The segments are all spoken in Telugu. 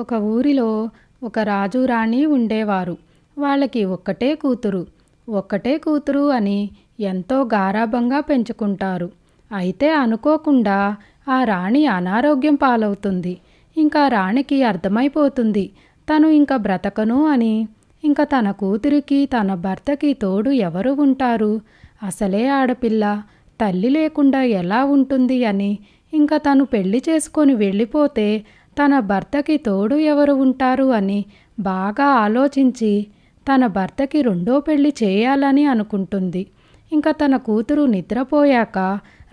ఒక ఊరిలో ఒక రాజు రాణి ఉండేవారు. వాళ్ళకి ఒక్కటే కూతురు. ఒక్కటే కూతురు అని ఎంతో గారాభంగా పెంచుకుంటారు. అయితే అనుకోకుండా ఆ రాణి అనారోగ్యం పాలవుతుంది. ఇంకా రాణికి అర్థమైపోతుంది. తను ఇంకా బ్రతకను అని. ఇంకా తన కూతురికి తన భర్తకి తోడు ఎవరు ఉంటారు? అసలే ఆడపిల్ల. తల్లి లేకుండా ఎలా ఉంటుంది అని. ఇంకా తను పెళ్ళి చేసుకొని వెళ్ళిపోతే తన భర్తకి తోడు ఎవరు ఉంటారు అని బాగా ఆలోచించి తన భర్తకి రెండో పెళ్ళి చేయాలని అనుకుంటుంది. ఇంకా తన కూతురు నిద్రపోయాక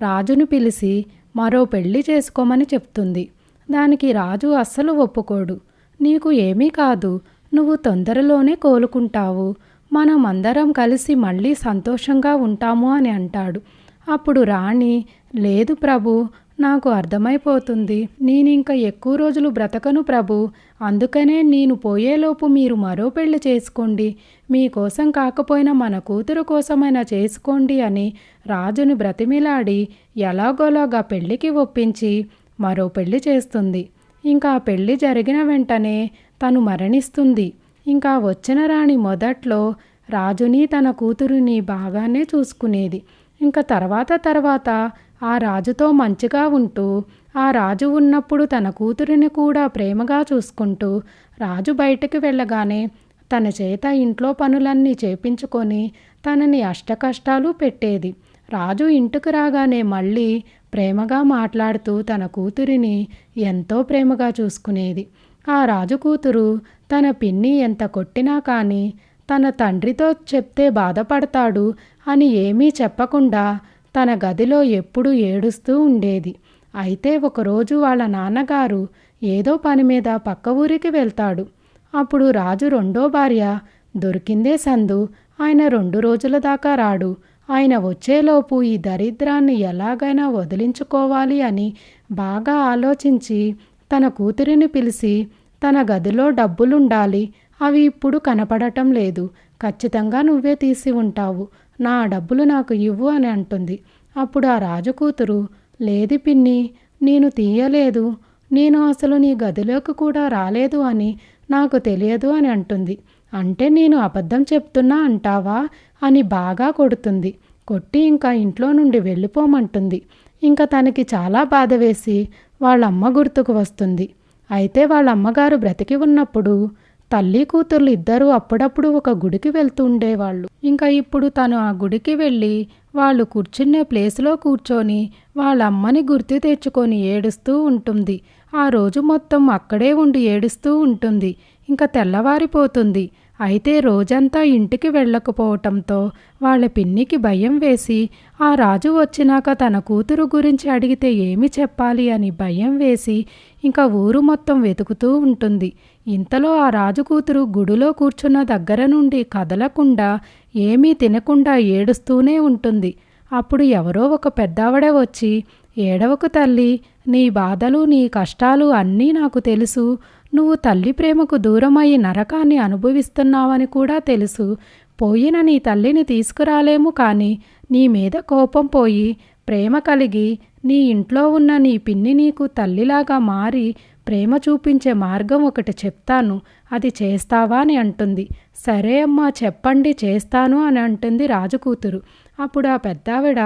రాజును పిలిచి మరో పెళ్ళి చేసుకోమని చెప్తుంది. దానికి రాజు అస్సలు ఒప్పుకోడు. నీకు ఏమీ కాదు. నువ్వు తొందరలోనే కోలుకుంటావు. మనం అందరం కలిసి మళ్ళీ సంతోషంగా ఉంటాము అని అంటాడు. అప్పుడు రాణి లేదు ప్రభు నాకు అర్థమైపోతుంది. నేను ఇంకా ఎక్కువ రోజులు బ్రతకను ప్రభు. అందుకనే నేను పోయేలోపు మీరు మరో పెళ్ళి చేసుకోండి. మీకోసం కాకపోయినా మన కూతురు కోసమైనా చేసుకోండి అని రాజుని బ్రతిమిలాడి ఎలాగోలాగా పెళ్ళికి ఒప్పించి మరో పెళ్ళి చేస్తుంది. ఇంకా ఆ పెళ్ళి జరిగిన వెంటనే తను మరణిస్తుంది. ఇంకా వచ్చిన రాణి మొదట్లో రాజుని తన కూతురుని బాగానే చూసుకునేది. ఇంకా తర్వాత తర్వాత ఆ రాజుతో మంచిగా ఉంటూ ఆ రాజు ఉన్నప్పుడు తన కూతురిని కూడా ప్రేమగా చూసుకుంటూ రాజు బయటకు వెళ్ళగానే తన చేత ఇంట్లో పనులన్నీ చేపించుకొని తనని అష్టకష్టాలు పెట్టేది. రాజు ఇంటికి రాగానే మళ్ళీ ప్రేమగా మాట్లాడుతూ తన కూతురిని ఎంతో ప్రేమగా చూసుకునేది. ఆ రాజు కూతురు తన పిన్ని ఎంత కొట్టినా కానీ తన తండ్రితో చెప్తే బాధపడతాడు అని ఏమీ చెప్పకుండా తన గదిలో ఎప్పుడూ ఏడుస్తూ ఉండేది. అయితే ఒకరోజు వాళ్ళ నాన్నగారు ఏదో పని మీద పక్క ఊరికి వెళ్తాడు. అప్పుడు రాజు రెండో భార్య దొరికిందే సందు ఆయన రెండు రోజుల దాకా రాడు. ఆయన వచ్చేలోపు ఈ దరిద్రాన్ని ఎలాగైనా వదిలించుకోవాలి అని బాగా ఆలోచించి తన కూతురిని పిలిచి తన గదిలో డబ్బులుండాలి. అవి ఇప్పుడు కనపడటం లేదు. ఖచ్చితంగా నువ్వే తీసి ఉంటావు. నా డబ్బులు నాకు ఇవ్వు అని అంటుంది. అప్పుడు ఆ రాజు కూతురు పిన్ని నేను తీయలేదు. నేను అసలు నీ గదిలోకి కూడా రాలేదు అని నాకు తెలియదు అని అంటుంది. అంటే నేను అబద్ధం చెప్తున్నా అంటావా? అని బాగా కొడుతుంది. కొట్టి ఇంకా ఇంట్లో నుండి వెళ్ళిపోమంటుంది. ఇంకా తనకి చాలా బాధ వేసి వాళ్ళ అమ్మ గుర్తుకు వస్తుంది. అయితే వాళ్ళ అమ్మగారు బ్రతికి ఉన్నప్పుడు తల్లి కూతుర్లు ఇద్దరూ అప్పుడప్పుడు ఒక గుడికి వెళ్తూ ఉండేవాళ్ళు. ఇంకా ఇప్పుడు తను ఆ గుడికి వెళ్ళి వాళ్ళు కూర్చునే ప్లేస్లో కూర్చొని వాళ్ళ అమ్మని గుర్తు తెచ్చుకొని ఏడుస్తూ ఉంటుంది. ఆ రోజు మొత్తం అక్కడే ఉండి ఏడుస్తూ ఉంటుంది. ఇంకా తెల్లవారిపోతుంది. అయితే రోజంతా ఇంటికి వెళ్ళకపోవటంతో వాళ్ళ పిన్నికి భయం వేసి ఆ రాజు వచ్చినాక తన కూతురు గురించి అడిగితే ఏమి చెప్పాలి అని భయం వేసి ఇంకా ఊరు మొత్తం వెతుకుతూ ఉంటుంది. ఇంతలో ఆ రాజు కూతురు గుడిలో కూర్చున్న దగ్గర నుండి కదలకుండా ఏమీ తినకుండా ఏడుస్తూనే ఉంటుంది. అప్పుడు ఎవరో ఒక పెద్దావిడ వచ్చి ఏడవకు తల్లి నీ బాధలు నీ కష్టాలు అన్నీ నాకు తెలుసు. నువ్వు తల్లి ప్రేమకు దూరమై నరకాన్ని అనుభవిస్తున్నావని కూడా తెలుసు. పోయిన నీ తల్లిని తీసుకురాలేము కానీ నీ మీద కోపం పోయి ప్రేమ కలిగి నీ ఇంట్లో ఉన్న నీ పిన్ని నీకు తల్లిలాగా మారి ప్రేమ చూపించే మార్గం ఒకటి చెప్తాను. అది చేస్తావా అని అంటుంది. సరే అమ్మా చెప్పండి చేస్తాను అని అంటుంది రాజుకూతురు. అప్పుడు ఆ పెద్దావిడ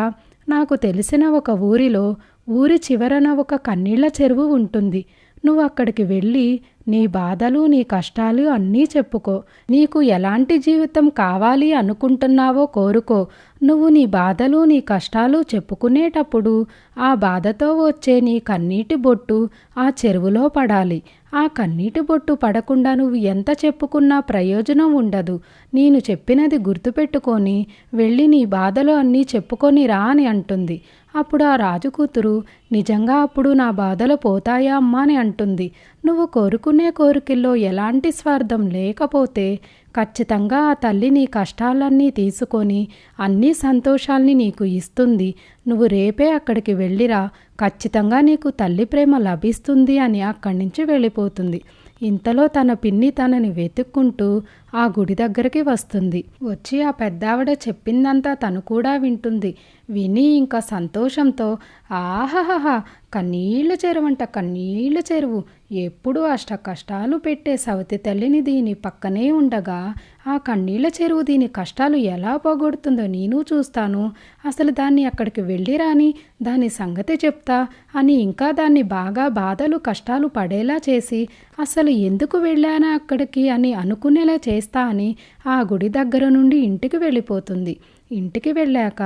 నాకు తెలిసిన ఒక ఊరిలో ఊరి చివరన ఒక కన్నీళ్ళ చెరువు ఉంటుంది. నువ్వు అక్కడికి వెళ్ళి నీ బాధలు నీ కష్టాలు అన్నీ చెప్పుకో. నీకు ఎలాంటి జీవితం కావాలి అనుకుంటున్నావో కోరుకో. నువ్వు నీ బాధలు నీ కష్టాలు చెప్పుకునేటప్పుడు ఆ బాధతో వచ్చే నీ కన్నీటి బొట్టు ఆ చెరువులో పడాలి. ఆ కన్నీటి బొట్టు పడకుండా నువ్వు ఎంత చెప్పుకున్నా ప్రయోజనం ఉండదు. నేను చెప్పినది గుర్తుపెట్టుకొని వెళ్ళి నీ బాధలు అన్నీ చెప్పుకొని రా అని అంటుంది. అప్పుడు ఆ రాజు కూతురు నిజంగా అప్పుడు నా బాధలు పోతాయా అమ్మా అని అంటుంది. నువ్వు కోరుకునే కోరికల్లో ఎలాంటి స్వార్థం లేకపోతే ఖచ్చితంగా ఆ తల్లి నీ కష్టాలన్నీ తీసుకొని అన్ని సంతోషాల్ని నీకు ఇస్తుంది. నువ్వు రేపే అక్కడికి వెళ్ళిరా. ఖచ్చితంగా నీకు తల్లి ప్రేమ లభిస్తుంది అని అక్కడి నుంచి వెళ్ళిపోతుంది. ఇంతలో తన పిన్ని తనని వెతుక్కుంటూ ఆ గుడి దగ్గరికి వస్తుంది. వచ్చి ఆ పెద్దావిడ చెప్పిందంతా తను కూడా వింటుంది. విని ఇంకా సంతోషంతో ఆహాహా కన్నీళ్ళ చెరువు అంట కన్నీళ్ళ చెరువు. ఎప్పుడు అష్ట కష్టాలు పెట్టే సవతి తల్లిని దీని పక్కనే ఉండగా ఆ కన్నీళ్ళ చెరువు దీని కష్టాలు ఎలా పోగొడుతుందో నేను చూస్తాను. అసలు దాన్ని అక్కడికి వెళ్ళి రాని దాని సంగతి చెప్తా అని ఇంకా దాన్ని బాగా బాధలు కష్టాలు పడేలా చేసి అసలు ఎందుకు వెళ్ళానా అక్కడికి? అని అనుకునేలా చేస్తా అని ఆ గుడి దగ్గర నుండి ఇంటికి వెళ్ళిపోతుంది. ఇంటికి వెళ్ళాక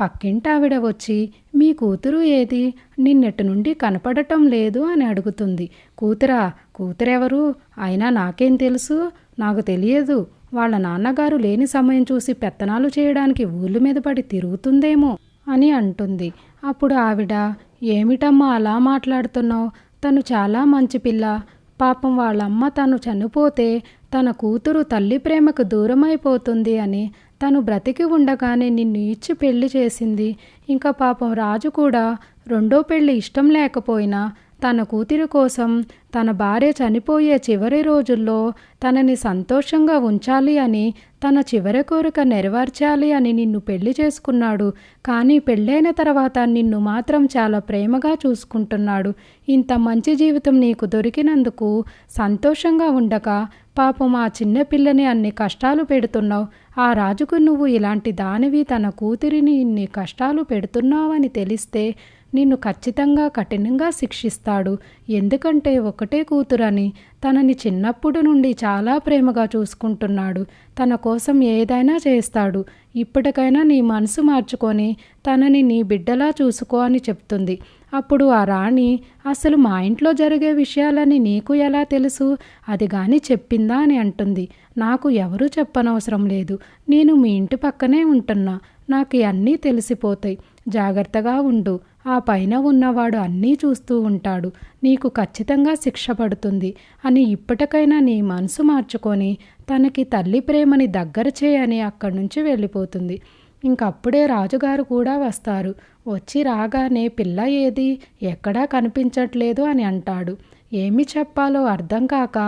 పక్కింటి ఆవిడ వచ్చి మీ కూతురు ఏది? నిన్నటి నుండి కనపడటం లేదు అని అడుగుతుంది. కూతురా కూతురెవరు? అయినా నాకేం తెలుసు? నాకు తెలియదు. వాళ్ళ నాన్నగారు లేని సమయం చూసి పెత్తనాలు చేయడానికి ఊళ్ళు మీద పడి తిరుగుతుందేమో అని అంటుంది. అప్పుడు ఆవిడ ఏమిటమ్మా అలా మాట్లాడుతున్నావు? తను చాలా మంచి పిల్ల. పాపం వాళ్ళమ్మ తను చనిపోతే తన కూతురు తల్లి ప్రేమకు దూరమైపోతుంది అని తను బ్రతికి ఉండగానే నిన్ను ఇచ్చి పెళ్ళి చేసింది. ఇంకా పాపం రాజు కూడా రెండో పెళ్ళి ఇష్టం లేకపోయినా తన కూతురి కోసం తన భార్య చనిపోయే చివరి రోజుల్లో తనని సంతోషంగా ఉంచాలి అని తన చివరి కోరిక నెరవేర్చాలి అని నిన్ను పెళ్ళి చేసుకున్నాడు. కానీ పెళ్ళైన తర్వాత నిన్ను మాత్రం చాలా ప్రేమగా చూసుకుంటున్నాడు. ఇంత మంచి జీవితం నీకు దొరికినందుకు సంతోషంగా ఉండక పాపం ఆ చిన్నపిల్లని అన్ని కష్టాలు పెడుతున్నావు. ఆ రాజుకు నువ్వు ఇలాంటి దానివి తన కూతురిని ఇన్ని కష్టాలు పెడుతున్నావని తెలిస్తే నిన్ను ఖచ్చితంగా కఠినంగా శిక్షిస్తాడు. ఎందుకంటే ఒకటే కూతురని తనని చిన్నప్పుడు నుండి చాలా ప్రేమగా చూసుకుంటున్నాడు. తన కోసం ఏదైనా చేస్తాడు. ఇప్పటికైనా నీ మనసు మార్చుకొని తనని నీ బిడ్డలా చూసుకో అని చెప్తుంది. అప్పుడు ఆ రాణి అసలు మా ఇంట్లో జరిగే విషయాలని నీకు ఎలా తెలుసు? అది కానీ చెప్పిందా? అని అంటుంది. నాకు ఎవరూ చెప్పనవసరం లేదు. నేను మీ ఇంటి పక్కనే ఉంటున్నా. నాకు అన్నీ తెలిసిపోతాయి. జాగ్రత్తగా ఉండు. ఆ పైన ఉన్నవాడు అన్నీ చూస్తూ ఉంటాడు. నీకు ఖచ్చితంగా శిక్ష పడుతుంది. అని ఇప్పటికైనా నీ మనసు మార్చుకొని తనకి తల్లి ప్రేమని దగ్గర చేయని అక్కడి నుంచి వెళ్ళిపోతుంది. ఇంకప్పుడే రాజుగారు కూడా వస్తారు. వచ్చి రాగానే పిల్ల ఏది? ఎక్కడా కనిపించట్లేదు అని అంటాడు. ఏమి చెప్పాలో అర్థం కాక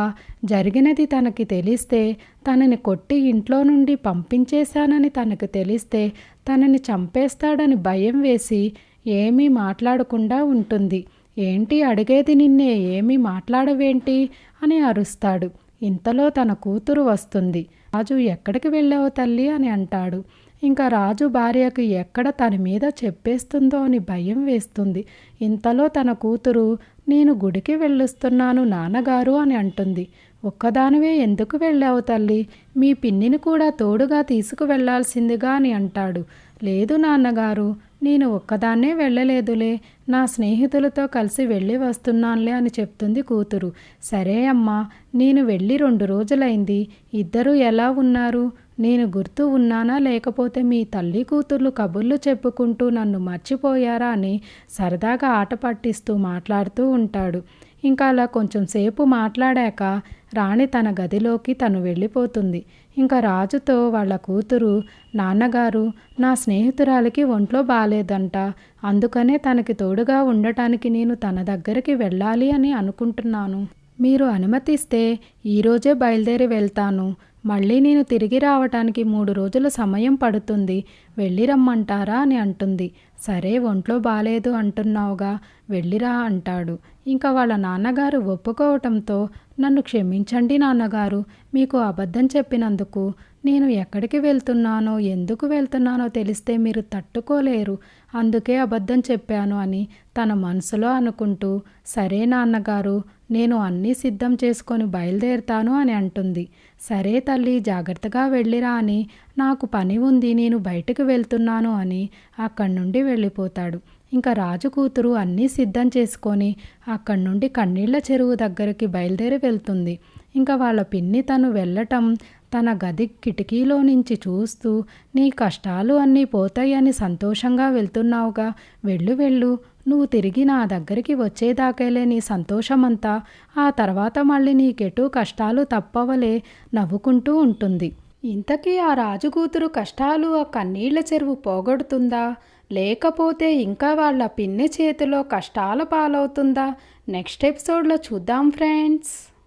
జరిగినది తనకి తెలిస్తే తనని కొట్టి ఇంట్లో నుండి పంపించేశానని తనకు తెలిస్తే తనని చంపేస్తాడని భయం వేసి ఏమీ మాట్లాడకుండా ఉంటుంది. ఏంటి అడిగేది నిన్నే? ఏమీ మాట్లాడవేంటి? అని అరుస్తాడు. ఇంతలో తన కూతురు వస్తుంది. రాజు ఎక్కడికి వెళ్ళావు తల్లి? అని అంటాడు. ఇంకా రాజు భార్యకు ఎక్కడ తన మీద చెప్పేస్తుందో అని భయం వేస్తుంది. ఇంతలో తన కూతురు నేను గుడికి వెళ్ళొస్తున్నాను నాన్నగారు అని అంటుంది. ఒక్కదానివే ఎందుకు వెళ్ళావు తల్లి? మీ పిన్నిని కూడా తోడుగా తీసుకువెళ్ళాల్సిందిగా అని అంటాడు. లేదు నాన్నగారు నేను ఒక్కదాన్నే వెళ్ళలేదులే. నా స్నేహితులతో కలిసి వెళ్ళి వస్తున్నానులే అని చెప్తుంది కూతురు. సరే అమ్మా నేను వెళ్ళి రెండు రోజులైంది. ఇద్దరూ ఎలా ఉన్నారు? నేను గుర్తు ఉన్నానా లేకపోతే మీ తల్లి కూతుర్లు కబుర్లు చెప్పుకుంటూ నన్ను మర్చిపోయారా అని సరదాగా ఆట పట్టిస్తూ మాట్లాడుతూ ఉంటాడు. ఇంకా అలా కొంచెం సేపు మాట్లాడాక రాణి తన గదిలోకి తను వెళ్ళిపోతుంది. ఇంకా రాజుతో వాళ్ళ కూతురు నాన్నగారు నా స్నేహితురాలికి ఒంట్లో బాగాలేదంట అందుకనే తనకి తోడుగా ఉండటానికి నేను తన దగ్గరికి వెళ్ళాలి అని అనుకుంటున్నాను. మీరు అనుమతిస్తే ఈరోజే బయలుదేరి వెళ్తాను. మళ్ళీ నేను తిరిగి రావటానికి మూడు రోజుల సమయం పడుతుంది. వెళ్ళి రమ్మంటారా అని అంటుంది. సరే ఒంట్లో బాలేదు అంటున్నావుగా. వెళ్ళిరా అంటాడు. ఇంకా వాళ్ళ నాన్నగారు ఒప్పుకోవటంతో నన్ను క్షమించండి నాన్నగారు. మీకు అబద్ధం చెప్పినందుకు నేను ఎక్కడికి వెళ్తున్నానో ఎందుకు వెళ్తున్నానో తెలిస్తే మీరు తట్టుకోలేరు. అందుకే అబద్ధం చెప్పాను అని తన మనసులో అనుకుంటూ సరే నాన్నగారు నేను అన్నీ సిద్ధం చేసుకొని బయలుదేరుతాను అని అంటుంది. సరే తల్లి జాగ్రత్తగా వెళ్ళిరా అని నాకు పని ఉంది నేను బయటకు వెళ్తున్నాను అని అక్కడి నుండి వెళ్ళిపోతాడు. ఇంకా రాజు కూతురు అన్నీ సిద్ధం చేసుకొని అక్కడి నుండి కన్నీళ్ళ చెరువు దగ్గరికి బయలుదేరి వెళ్తుంది. ఇంకా వాళ్ళ పిన్ని తను వెళ్ళటం తన గది కిటికీలో నుంచి చూస్తూ నీ కష్టాలు అన్నీ పోతాయని సంతోషంగా వెళ్తున్నావుగా. వెళ్ళు వెళ్ళు. నువ్వు తిరిగి నా దగ్గరికి వచ్చేదాకేలే నీ సంతోషమంతా. ఆ తర్వాత మళ్ళీ నీకెటు కష్టాలు తప్పవలే నవ్వుకుంటూ ఉంటుంది. ఇంతకీ ఆ రాజుకూతురు కష్టాలు ఆ కన్నీళ్ళ చెరువు పోగొడుతుందా? లేకపోతే ఇంకా వాళ్ళ పిన్ని చేతిలో కష్టాల పాలవుతుందా? నెక్స్ట్ ఎపిసోడ్లో చూద్దాం ఫ్రెండ్స్.